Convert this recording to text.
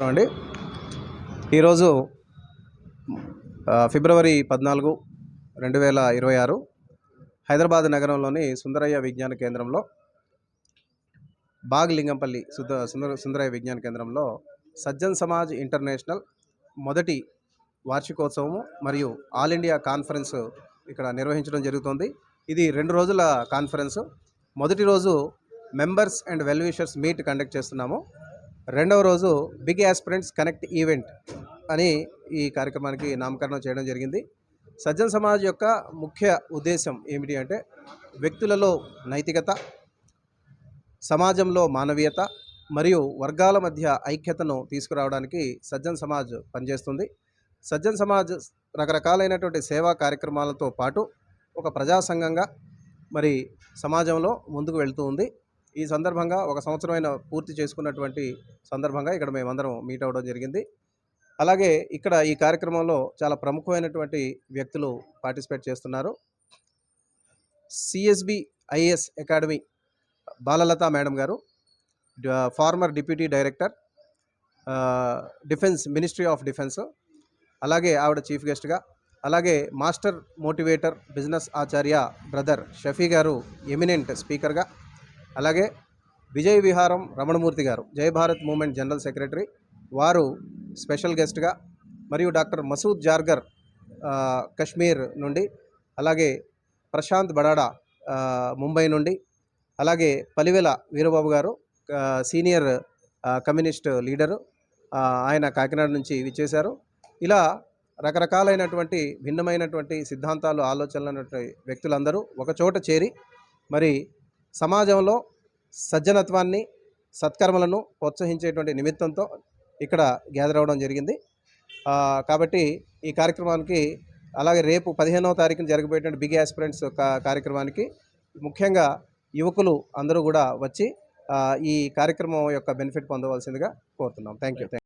అండి ఈరోజు ఫిబ్రవరి పద్నాలుగు రెండు వేల ఇరవై ఆరు హైదరాబాద్ నగరంలోని సుందరయ్య విజ్ఞాన కేంద్రంలో బాగ్ లింగంపల్లి సుందర సుందరయ్య విజ్ఞాన కేంద్రంలో సజ్జన్ సమాజ్ ఇంటర్నేషనల్ మొదటి వార్షికోత్సవము మరియు ఆల్ ఇండియా కాన్ఫరెన్స్ ఇక్కడ నిర్వహించడం జరుగుతుంది. ఇది రెండు రోజుల కాన్ఫరెన్స్. మొదటి రోజు members and wellwishers meet conduct చేస్తున్నాము. రెండవ రోజు బిగ్ యాస్పిరెంట్స్ కనెక్ట్ ఈవెంట్ అని ఈ కార్యక్రమానికి నామకరణం చేయడం జరిగింది. సజ్జన్ సమాజ్ యొక్క ముఖ్య ఉద్దేశం ఏమిటి అంటే వ్యక్తులలో నైతికత సమాజంలో మానవీయత మరియు వర్గాల మధ్య ఐక్యతను తీసుకురావడానికి సజ్జన్ సమాజ్ పనిచేస్తుంది. సజ్జన్ సమాజ్ రకరకాలైనటువంటి సేవా కార్యక్రమాలతో పాటు ఒక ప్రజా సంఘంగా మరి సమాజంలో ముందుకు వెళ్తూ ఉంది. ఈ సందర్భంగా ఒక సంవత్సరమైన పూర్తి చేసుకున్నటువంటి సందర్భంగా ఇక్కడ మేమందరం మీట్ అవ్వడం జరిగింది. అలాగే ఇక్కడ ఈ కార్యక్రమంలో చాలా ప్రముఖమైనటువంటి వ్యక్తులు పార్టిసిపేట్ చేస్తున్నారు. CSB IAS academy Balalatha madam garu former deputy director defence ministry of defence అలాగే ఆవిడ చీఫ్ గెస్ట్గా అలాగే master motivator business Acharya brother Shafi garu eminent స్పీకర్గా అలాగే Vijay Viharam Ramanamurthy garu Jai Bharat movement general secretary వారు special గెస్ట్గా మరియు doctor Masood జార్గర్ Kashmir నుండి అలాగే ప్రశాంత్ బడాడా ముంబై నుండి అలాగే పలివెల వీరబాబు గారు సీనియర్ కమ్యూనిస్ట్ లీడరు ఆయన కాకినాడ నుంచి విచ్చేశారు. ఇలా రకరకాలైనటువంటి భిన్నమైనటువంటి సిద్ధాంతాలు ఆలోచనలు ఉన్నటువంటి వ్యక్తులందరూ ఒకచోట చేరి మరి సమాజంలో సజ్జనత్వాన్ని సత్కర్మలను ప్రోత్సహించేటువంటి నిమిత్తంతో ఇక్కడ గ్యాదర్ అవ్వడం జరిగింది. కాబట్టి ఈ కార్యక్రమానికి అలాగే రేపు పదిహేనవ తారీఖున జరగబోయేటువంటి బిగ్ యాస్పిరెంట్స్ కార్యక్రమానికి ముఖ్యంగా యువకులు అందరూ కూడా వచ్చి ఈ కార్యక్రమం యొక్క బెనిఫిట్ పొందవలసిందిగా కోరుతున్నాం. Thank you